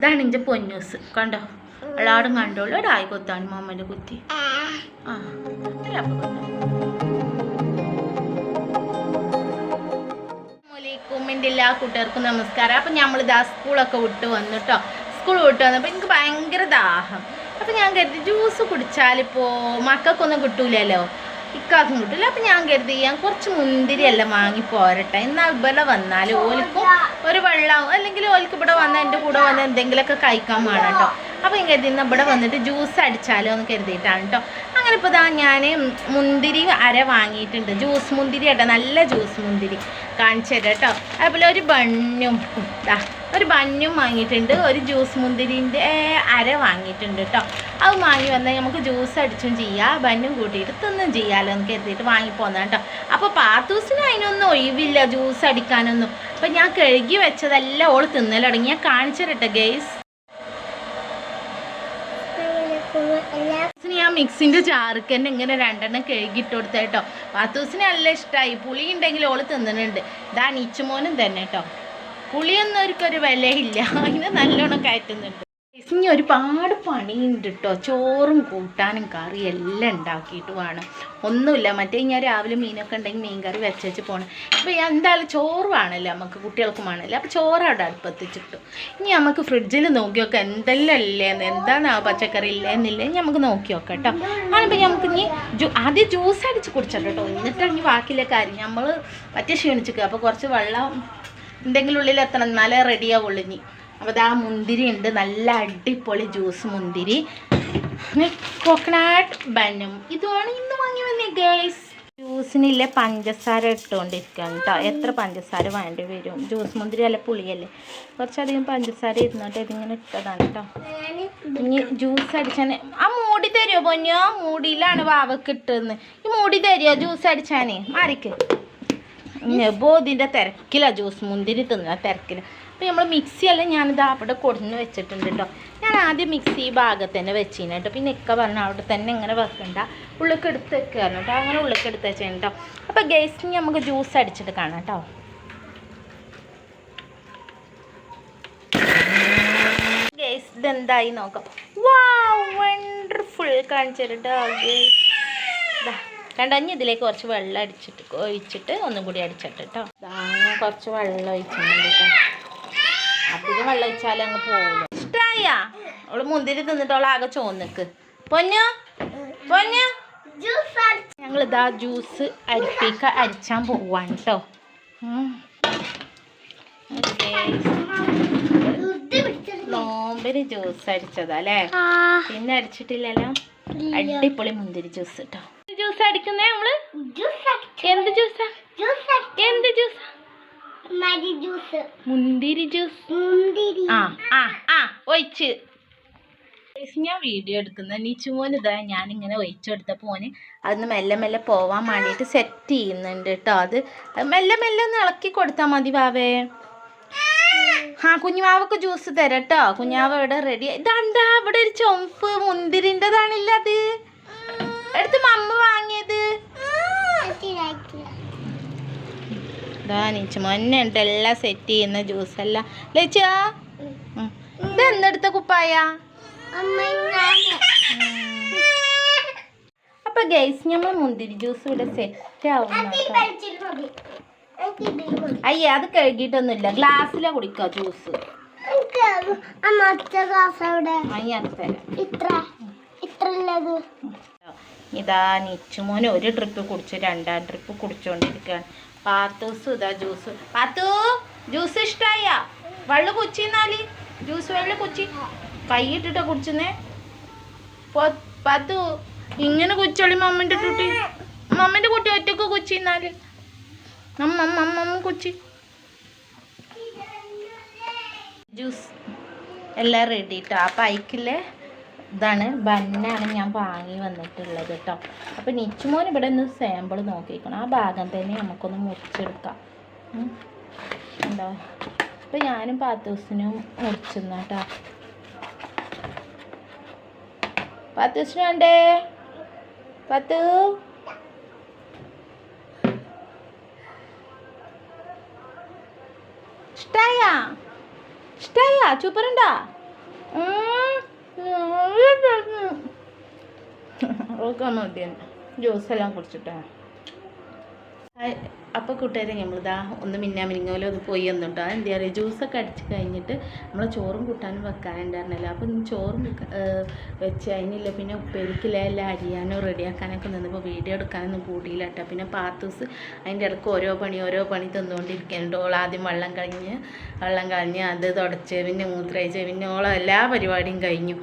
ഇതാണ് എന്റെ പൊന്നൂസ്. കണ്ടോ? എല്ലാവരും കണ്ടോളൂ. ഒരായി കൊത്താണ് മാമന്റെ കുത്തി. ആ. അസ്സലാമലൈക്കും എന്റെ എല്ലാ കൂട്ടുകാർക്കും നമസ്കാരം. അപ്പം നമ്മളിതാ സ്കൂളൊക്കെ വിട്ട് വന്നു കേട്ടോ സ്കൂൾ വിട്ട് വന്നപ്പോൾ എനിക്ക് ഭയങ്കര ദാഹം. അപ്പം ഞാൻ കരുതി ജ്യൂസ് കുടിച്ചാലിപ്പോൾ മക്കൾക്കൊന്നും കിട്ടൂലല്ലോ. ഇക്കാക്കും കിട്ടില്ല അപ്പം ഞാൻ കരുതി ഞാൻ കുറച്ച് മുന്തിരി എല്ലാം വാങ്ങി പോരട്ടെ. എന്നാൽ ഇവിടെ വന്നാൽ ഓൽക്കും ഒരു വെള്ളം അല്ലെങ്കിൽ ഓൽക്ക് ഇവിടെ വന്ന എന്റെ കൂടെ വന്ന് എന്തെങ്കിലുമൊക്കെ കഴിക്കാൻ വേണം കേട്ടോ. അപ്പം ഞാൻ കരുതി ഇവിടെ വന്നിട്ട് ജ്യൂസ് അടിച്ചാലോ എന്ന് കരുതിയിട്ടാണ് കേട്ടോ. അങ്ങനെ ഇപ്പോൾ ഇതാ ഞാൻ മുന്തിരി അര വാങ്ങിയിട്ടുണ്ട്. ജ്യൂസ് മുന്തിരി കേട്ടോ. നല്ല ജ്യൂസ് മുന്തിരി. കാണിച്ചു തരാം കേട്ടോ. അതുപോലെ ഒരു ബണ്ണും. ദാ. ഒരു ബഞ്ഞും വാങ്ങിയിട്ടുണ്ട് ഒരു ജ്യൂസ് മുന്തിരിന്റെ അര വാങ്ങിയിട്ടുണ്ട് കേട്ടോ അത് വാങ്ങി വന്നാൽ നമുക്ക് ജ്യൂസ് അടിച്ചും ചെയ്യാം ബഞ്ഞും കൂട്ടിയിട്ട് തിന്നും ചെയ്യാമല്ലോ എന്ന് കരുതിയിട്ട് വാങ്ങിപ്പോന്നാണ് കേട്ടോ അപ്പോൾ പാത്തൂസിന് അതിനൊന്നും ഒഴിവില്ല ജ്യൂസ് അടിക്കാനൊന്നും. അപ്പം ഞാൻ കഴുകി വെച്ചതെല്ലാം ഓൾ തിന്നലടങ്ങി ഞാൻ കാണിച്ചു തരട്ടെ ഗെയ്സ് ഞാൻ മിക്സിന്റെ ചാർക്ക് തന്നെ ഇങ്ങനെ രണ്ടെണ്ണം കഴുകിയിട്ട് കൊടുത്തേട്ടോ പാത്തൂസിന് നല്ല ഇഷ്ടമായി പുളി ഉണ്ടെങ്കിൽ ഓൾ തിന്നണുണ്ട്. ഇതാ നീച്ചുമോനും തന്നെ കേട്ടോ പുളിയൊന്നും അവർക്കൊരു വിലയില്ല. അതിന് നല്ലോണം കയറ്റുന്നുണ്ട്. ഇനി ഒരുപാട് പണിയുണ്ട് കേട്ടോ ചോറും കൂട്ടാനും കറി എല്ലാം ഉണ്ടാക്കിയിട്ട് വേണം. ഒന്നുമില്ല. മറ്റേ ഞാൻ രാവിലെ മീനൊക്കെ ഉണ്ടെങ്കിൽ മീൻ കറി വെച്ച് വെച്ച് പോകണം ഇപ്പം എന്തായാലും ചോറ് വേണമല്ലോ നമുക്ക് കുട്ടികൾക്കും വേണമല്ലോ. അപ്പോൾ ചോറ് അവിടെ അടുപ്പത്തിച്ചിട്ടു ഇനി നമുക്ക് ഫ്രിഡ്ജിൽ നോക്കി നോക്കാം. എന്തെല്ലാം ഇല്ലേന്ന് എന്താണ് ആ പച്ചക്കറി ഇല്ലേന്നില്ലേ ഇനി നമുക്ക് നോക്കി നോക്കാം കേട്ടോ ആണിപ്പോൾ നമുക്ക് ഇനി ആദ്യം ജ്യൂസ് അടിച്ച് കുടിച്ചിട്ടോ എന്നിട്ടാണ് ഇനി ബാക്കിയിലെ കാര്യം. നമ്മൾ മറ്റേ ക്ഷീണിച്ചിരിക്കുക. അപ്പോൾ കുറച്ച് വെള്ളം എന്തെങ്കിലും ഉള്ളിൽ എത്തണം എന്നാലേ റെഡിയാവുള്ളൂ ഇനി. അപ്പോൾ ഇതാ മുന്തിരി ഉണ്ട്. നല്ല അടിപൊളി ജ്യൂസ് മുന്തിരി. കോക്കനട്ട് ബന്നും ഇതുമാണ് ഇന്ന് വാങ്ങി വന്നത് ഗേസ് ജ്യൂസിനില്ല പഞ്ചസാര ഇട്ടുകൊണ്ടിരിക്കുകയാണ് കേട്ടോ എത്ര പഞ്ചസാര വേണ്ടി വരും? ജ്യൂസ് മുന്തിരി അല്ല പുളിയല്ലേ? കുറച്ചധികം പഞ്ചസാര ഇരുന്നിട്ട് ഇതിങ്ങനെ ഇട്ടതാണ് കേട്ടോ ഇനി ജ്യൂസ് അടിച്ചാൽ ആ മൂടി തരുമോ പൊന്നോ? മൂടിയിലാണ് വാവക്ക് ഇട്ടതെന്ന്. ഈ മൂടി തരുമോ ജ്യൂസ് അടിച്ചാനേ? മാറിക്ക്. ബോധിന്റെ തിരക്കിലാണ് ജ്യൂസ് മുന്തിരി തിന്നുക തിരക്കിൽ അപ്പോൾ നമ്മൾ മിക്സി എല്ലാം ഞാനിത് അവിടെ കൊടുന്ന് വെച്ചിട്ടുണ്ട് കേട്ടോ ഞാൻ ആദ്യം മിക്സി ഈ ഭാഗത്ത് തന്നെ വെച്ചിന് കേട്ടോ പിന്നെ ഇക്ക പറഞ്ഞു അവിടെ തന്നെ ഇങ്ങനെ വെക്കണ്ട. ഉള്ളിലേക്ക് എടുത്ത് വെക്കുകയാണ് കേട്ടോ അങ്ങനെ ഉള്ളിലേക്ക് എടുത്ത് വെച്ചാൽ കേട്ടോ അപ്പോൾ ഗേസിന് നമുക്ക് ജ്യൂസ് അടിച്ചിട്ട് കാണാം കേട്ടോ ഗേസ് ഇതെന്തായി നോക്കാം. വാ വണ്ടർഫുൾ കാണിച്ചു കേട്ടോ ഗേസ് കണ്ടഞ്ഞ് ഇതിലേക്ക് കുറച്ച് വെള്ളം അടിച്ചിട്ട് ഒഴിച്ചിട്ട് ഒന്നും കൂടി അടിച്ചിട്ട് കേട്ടോ ഞാൻ കുറച്ച് വെള്ളം ഒഴിച്ചിട്ടുണ്ട് കേട്ടോ അധികം വെള്ളം ഒഴിച്ചാലേ അങ്ങ് പോകില്ല ഇഷ്ടായ? അവൾ മുന്തിരി തിന്നിട്ട് അവൾ ആകെ ചോന്നിക്ക് പൊന്നു? പൊന്നു? ഞങ്ങൾ ഇതാ ജ്യൂസ് അരിപ്പിക്ക അരിച്ചാൻ പോവാണ് കേട്ടോ നോമ്പിന് ജ്യൂസ് അടിച്ചതാ അല്ലേ പിന്നെ അടിച്ചിട്ടില്ലല്ലോ അടിപൊളി മുന്തിരി ജ്യൂസ് കേട്ടോ ജ്യൂസ് അടിക്കുന്നേ നമ്മൾ? എന്ത് ജ്യൂസാ എന്ത് ജ്യൂസാ മുന്തിരി ജ്യൂസ് ആ ആ ആ ഒഴിച്ച്. ഞാൻ വീഡിയോ എടുക്കുന്ന നീച്ചുമോൻ ഇതാ ഞാനിങ്ങനെ കൊടുത്തപ്പോൾ പോന്. അതൊന്ന് മെല്ലെ മെല്ലെ പോവാൻ വേണ്ടിയിട്ട് സെറ്റ് ചെയ്യുന്നുണ്ട് കേട്ടോ അത്. മെല്ലെ മെല്ലെ ഒന്ന് ഇളക്കി കൊടുത്താൽ മതി വാവേ. ആ. കുഞ്ഞുവാവക്ക് ജ്യൂസ് തരട്ടോ കേട്ടോ കുഞ്ഞാവ ഇവിടെ റെഡി ഇതാണ്ടാ ഇവിടെ ഒരു ചൊമ്പ് മുന്തിരിന്റെതാണില്ല അത്. എടുത്ത് മമ്മ വാങ്ങിയത് ഇതാ നീച്ചു മൊന്നെ ഉണ്ട് എല്ലാം സെറ്റ് ചെയ്യുന്ന ജ്യൂസ് എല്ലാം. ലച്ചാ ഇത് കുപ്പായ? അപ്പൊ ഗൈസ് നമ്മൾ മുന്തിരി ജ്യൂസ് ഇവിടെ സെറ്റ് ആവും അയ്യ അത് കഴുകിയിട്ടൊന്നുമില്ല. ഗ്ലാസ്സിലാ കുടിക്കുക ജ്യൂസ് അയ്യ അത് തരാം. ഇത്ര. ഇത്ര ഇതാ നിച്ചുമോന് ഒരു ട്രിപ്പ് കുടിച്ചു രണ്ടാം ട്രിപ്പ് കുടിച്ചുകൊണ്ടിരിക്കുകയാണ് പാത്തൂസും ഇതാ ജ്യൂസ് പാത്തു ജ്യൂസ് ഇഷ്ടായ? വെള്ളം കുച്ചിന്നാൽ ജ്യൂസ് വെള്ളം കുച്ചി. കൈയിട്ടിട്ട കുടിച്ചെന്നേ. പാത്തു ഇങ്ങനെ കുച്ചോളി മമ്മന്റെ കുട്ടി മമ്മന്റെ കുട്ടി ഒറ്റയ്ക്ക് കുച്ചി എന്നാൽ? അമ്മ അമ്മ അമ്മ കുച്ചി. ജ്യൂസ് എല്ലാം റെഡി ഇട്ടോ ആ പൈക്കിലെ ഇതാണ് ബന്നാണ് ഞാൻ വാങ്ങി വന്നിട്ടുള്ളത് കേട്ടോ അപ്പോൾ നിച്ചുമോൻ ഇവിടെ ഒന്ന് സാമ്പിൾ നോക്കിക്കണം ആ ഭാഗം തന്നെ നമുക്കൊന്ന് മുറിച്ചെടുക്കാം. ഉണ്ടോ അപ്പോൾ ഞാനും പാത്തൂസിനും മുറിച്ചെന്ന കേട്ടോ പാത്തൂസിന് വേണ്ടേ പത്ത്? ഇഷ്ടായ? ഇഷ്ടായ? സൂപ്പറുണ്ടാ ഓക്കെ മതി ജ്യൂസെല്ലാം കുടിച്ചിട്ടാ? അപ്പോൾ കൂട്ടുകാരെ നമ്മളിതാ ഒന്ന് മിന്നാ മിനിങ്ങോലോ ഒന്ന് പോയി വന്നിട്ടോ. എന്താ പറയുക ജ്യൂസൊക്കെ അടിച്ച് കഴിഞ്ഞിട്ട് നമ്മൾ ചോറും കൂട്ടാനും വെക്കാനുണ്ടായിരുന്നല്ലോ. അപ്പോൾ ഇന്ന് ചോറും വെച്ച് അതിനില്ല പിന്നെ ഉപ്പേരിക്കില്ല എല്ലാം അരിയാനും റെഡിയാക്കാനൊക്കെ നിന്നപ്പോൾ വീഡിയോ എടുക്കാനൊന്നും കൂടിയില്ല കേട്ടോ. പിന്നെ പാത്തൂസ് അതിന്റെ ഇടയ്ക്ക് ഓരോ പണി ഓരോ പണി തന്നുകൊണ്ടിരിക്കുന്നുണ്ട് ഓൾ ആദ്യം വെള്ളം കഴിഞ്ഞ് വെള്ളം കഴിഞ്ഞ് അത് തുടച്ച് പിന്നെ മൂത്രയിച്ച് പിന്നെ ഓളെ എല്ലാ പരിപാടിയും കഴിഞ്ഞു.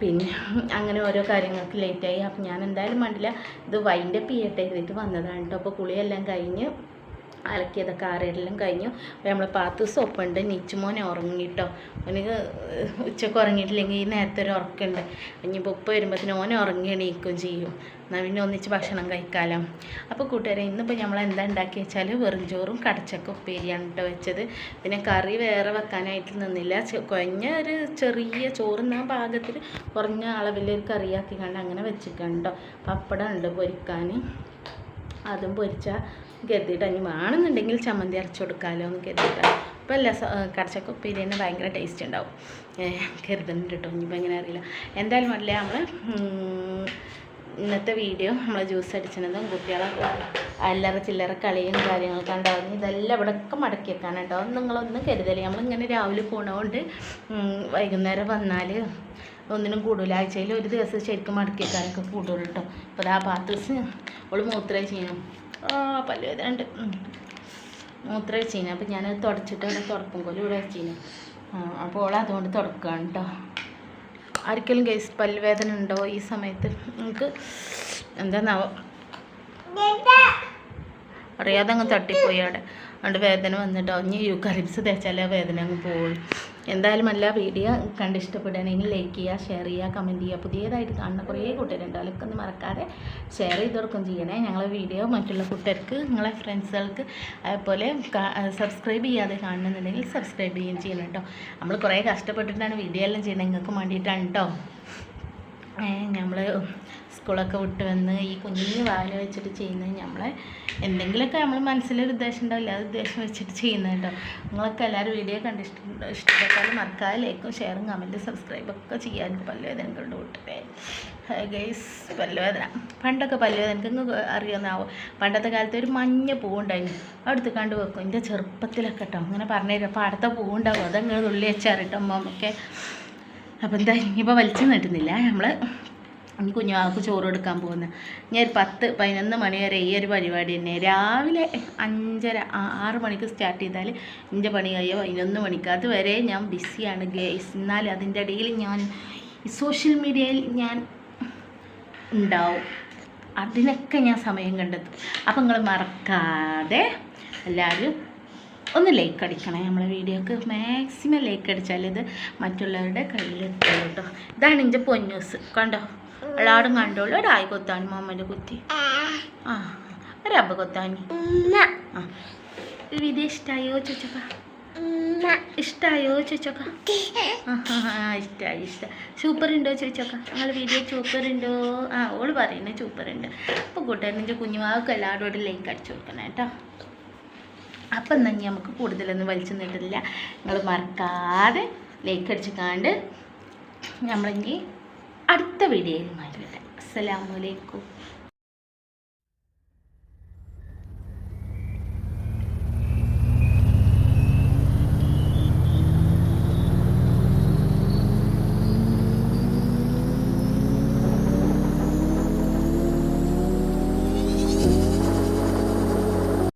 പിന്നെ അങ്ങനെ ഓരോ കാര്യങ്ങൾക്ക് ലേറ്റായി അപ്പം ഞാൻ എന്തായാലും വേണ്ടില്ല ഇത് വൈന്റെ ചെയ്യട്ടെ എഴുതിയിട്ട് വന്നതാണ് കേട്ടോ അപ്പോൾ കുളിയെല്ലാം കഴിഞ്ഞ് അലക്കിയതൊക്കെ ആരെല്ലാം കഴിഞ്ഞു. അപ്പോൾ നമ്മൾ പത്ത് ദിവസം ഒപ്പുണ്ട് നിച്ചുമോനെ ഉറങ്ങിട്ടോ. അവന് ഉച്ചയ്ക്ക് ഉറങ്ങിയിട്ടില്ലെങ്കിൽ ഈ നേരത്തെ ഒരു ഉറക്കമുണ്ട് ഇനിയിപ്പോൾ ഉപ്പ് വരുമ്പോഴത്തേന് ഓനെ ഉറങ്ങി എണീക്കുകയും ചെയ്യും. എന്നാൽ പിന്നെ ഒന്നിച്ച് ഭക്ഷണം കഴിക്കാമല്ലോ അപ്പോൾ കൂട്ടുകാരെ ഇന്നിപ്പോൾ നമ്മൾ എന്താ ഉണ്ടാക്കി വെച്ചാൽ വെറും ചോറും കടച്ചക്ക ഉപ്പേരിയാണ് കേട്ടോ വെച്ചത്. പിന്നെ കറി വേറെ വെക്കാനായിട്ട് നിന്നില്ല. കുഴഞ്ഞ ഒരു ചെറിയ ചോറുന്ന പാകത്തിൽ കുറഞ്ഞ അളവിലൊരു കറിയാക്കി കണ്ട് അങ്ങനെ വെച്ചിട്ടുണ്ട് പപ്പടം ഉണ്ട് പൊരിക്കാൻ അതും പൊരിച്ചാൽ കരുതിയിട്ട് ഇനി വേണമെന്നുണ്ടെങ്കിൽ ചമ്മന്തി അരച്ചു കൊടുക്കാമല്ലോ എന്ന് കരുതിയിട്ടാണ് ഇപ്പോൾ അല്ല കടച്ചക്ക ഉപ്പേരി തന്നെ ഭയങ്കര ടേസ്റ്റ് ഉണ്ടാവും. കരുതുന്നുണ്ട് കേട്ടോ ഇനിയിപ്പോൾ എങ്ങനെ അറിയില്ല. എന്തായാലും അല്ല നമ്മൾ ഇന്നത്തെ വീഡിയോ നമ്മൾ ജ്യൂസ് അടിച്ചതും കുട്ടികളെ അല്ലറ ചില്ലറ കളിയും കാര്യങ്ങളൊക്കെ ഉണ്ടാവും ഇതെല്ലാം ഇവിടെയൊക്കെ മടക്കി വെക്കാനാണ് കേട്ടോ നിങ്ങളൊന്നും കരുതൽ നമ്മളിങ്ങനെ രാവിലെ പോണതുകൊണ്ട് വൈകുന്നേരം വന്നാൽ ഒന്നിനും കൂടുതൽ ആഴ്ചയിൽ ഒരു ദിവസം ശരിക്കും മടക്കി വെക്കാനൊക്കെ കൂടുതൽ കേട്ടോ അപ്പോൾ ആ പാത്ത് അവൾ മൂത്രമായി ചെയ്യണം. പല്ലുവേദന ഉണ്ട് മൂത്ര വെച്ചിന് അപ്പം ഞാൻ തുടച്ചിട്ട് അവിടെ തുടക്കും പോലും ഇവിടെ വെച്ചിന്. അപ്പോൾ ഓൾ അതുകൊണ്ട് തുടക്കുകയാണ് കേട്ടോ ആർക്കെങ്കിലും കേസ് പല്ലുവേദന ഉണ്ടോ ഈ സമയത്ത്? നിങ്ങൾക്ക് എന്താന്നാവോ? അറിയാതെ അങ്ങ് തട്ടിപ്പോയി അവിടെ. അതുകൊണ്ട് വേദന വന്നിട്ടോ. ഇനി യൂക്കാലിപ്സ് തേച്ചാലേ വേദന അങ്ങ് പോകുള്ളൂ എന്തായാലും എല്ലാ വീഡിയോ കണ്ട് ഇഷ്ടപ്പെടുകയാണെങ്കിൽ ലൈക്ക് ചെയ്യുക ഷെയർ ചെയ്യുക കമന്റ് ചെയ്യുക. പുതിയതായിട്ട് കാണുന്ന കുറേ കൂട്ടുകാരുണ്ട്. അതിലൊക്കെ ഒന്ന് മറക്കാതെ ഷെയർ ചെയ്തൊക്കെ ചെയ്യണേ. ഞങ്ങളെ വീഡിയോ മറ്റുള്ള കൂട്ടർക്ക് നിങ്ങളെ ഫ്രണ്ട്സുകൾക്ക് അതുപോലെ സബ്സ്ക്രൈബ് ചെയ്യാതെ കാണുന്നുണ്ടെങ്കിൽ സബ്സ്ക്രൈബ് ചെയ്യുകയും ചെയ്യണം കേട്ടോ. നമ്മൾ കുറേ കഷ്ടപ്പെട്ടിട്ടാണ് വീഡിയോ എല്ലാം ചെയ്യുന്നത്. നിങ്ങൾക്ക് വേണ്ടിയിട്ടാണ് കേട്ടോ. നമ്മൾ സ്കൂളൊക്കെ വിട്ട് വന്ന് ഈ കുഞ്ഞു വായന വെച്ചിട്ട് ചെയ്യുന്നത് നമ്മളെ എന്തെങ്കിലുമൊക്കെ നമ്മൾ മനസ്സിലൊരു ഉദ്ദേശം ഉണ്ടാവില്ല. അത് ഉദ്ദേശം വെച്ചിട്ട് ചെയ്യുന്നത് കേട്ടോ. നിങ്ങളൊക്കെ എല്ലാവരും വീഡിയോ കണ്ട് ഇഷ്ടപ്പെട്ടാൽ ഇഷ്ടപ്പെട്ടാലും മറക്കാതെ ലൈക്കും ഷെയറും കമന്റും സബ്സ്ക്രൈബ് ഒക്കെ ചെയ്യാൻ പല്ലുവേദനകളുടെ കൂട്ടരെ. ഗൈസ് പല്ലുവേദന. പണ്ടൊക്കെ പല്ലുവേദനക്ക് നിങ്ങൾക്ക് അറിയാമെന്നാവും പണ്ടത്തെ കാലത്ത് ഒരു മഞ്ഞ പൂവുണ്ടായിരുന്നു അടുത്ത് കണ്ട് വെക്കും. എന്റെ ചെറുപ്പത്തിലൊക്കെ കേട്ടോ. അങ്ങനെ പറഞ്ഞു പറഞ്ഞുതരും അപ്പോൾ അടുത്ത പൂവുണ്ടാവും അതങ്ങനെ തുള്ളി വെച്ചാറിട്ടോ അമ്മമ്മൊക്കെ അപ്പോൾ എന്താ ഇനിയിപ്പോൾ വലിച്ചു നീട്ടുന്നില്ല. നമ്മൾ ഇനി കുഞ്ഞുമാക്ക് ചോറ് കൊടുക്കാൻ പോകുന്നത് ഞാൻ ഒരു പത്ത് പതിനൊന്ന് മണി വരെ ഈ ഒരു പരിപാടി തന്നെ. രാവിലെ അഞ്ചര ആറ് മണിക്ക് സ്റ്റാർട്ട് ചെയ്താൽ എന്റെ പണി കഴിയുമോ പതിനൊന്ന് മണിക്ക് അതുവരെ ഞാൻ ബിസിയാണ് ഗേസ്. എന്നാൽ അതിന്റെ ഇടയിൽ ഞാൻ സോഷ്യൽ മീഡിയയിൽ ഞാൻ ഉണ്ടാവും. അതിനൊക്കെ ഞാൻ സമയം കണ്ടെത്തും. അപ്പം നിങ്ങൾ മറക്കാതെ എല്ലാവരും ഒന്ന് ലൈക്ക് അടിക്കണേ നമ്മളെ വീഡിയോക്ക്. മാക്സിമം ലൈക്ക് അടിച്ചാൽ ഇത് മറ്റുള്ളവരുടെ കയ്യിലെത്തുള്ളൂ കേട്ടോ ഇതാണ് എന്റെ പൊന്നൂസ്. കണ്ടോ? എല്ലാവരും കണ്ടോളൂ. ഒരായി കൊത്താണി മാമ്മന്റെ കുത്തി. ആ. ഒരബ്ബ കൊത്താണി. ആ. വീഡിയോ ഇഷ്ടമായോ ചോച്ചപ്പ ഇഷ്ടായോ ചോച്ചോക്ക ഇഷ്ടായി ഇഷ്ടമായി ഇഷ്ടം സൂപ്പർ ഉണ്ടോ ചോദിച്ചോക്ക. ഞങ്ങൾ വീഡിയോ സൂപ്പർ ഉണ്ടോ? ആ ഓൾ പറയുന്നത് സൂപ്പർ ഉണ്ട്. അപ്പോൾ കൂട്ടുകാരൻ കുഞ്ഞുമാവൊക്കെ എല്ലാവരോടും ലൈക്ക് അടിച്ചു കൊടുക്കണം കേട്ടോ അപ്പം എന്നാൽ നമുക്ക് കൂടുതലൊന്നും വലിച്ചു നീട്ടില്ല നിങ്ങൾ മറക്കാതെ ലൈക്ക് അടിച്ച് കാണ്ട് നമ്മളിനി അടുത്ത വീഡിയോയിൽ മാറ്റി വരാം. അസ്സലാമലൈക്കും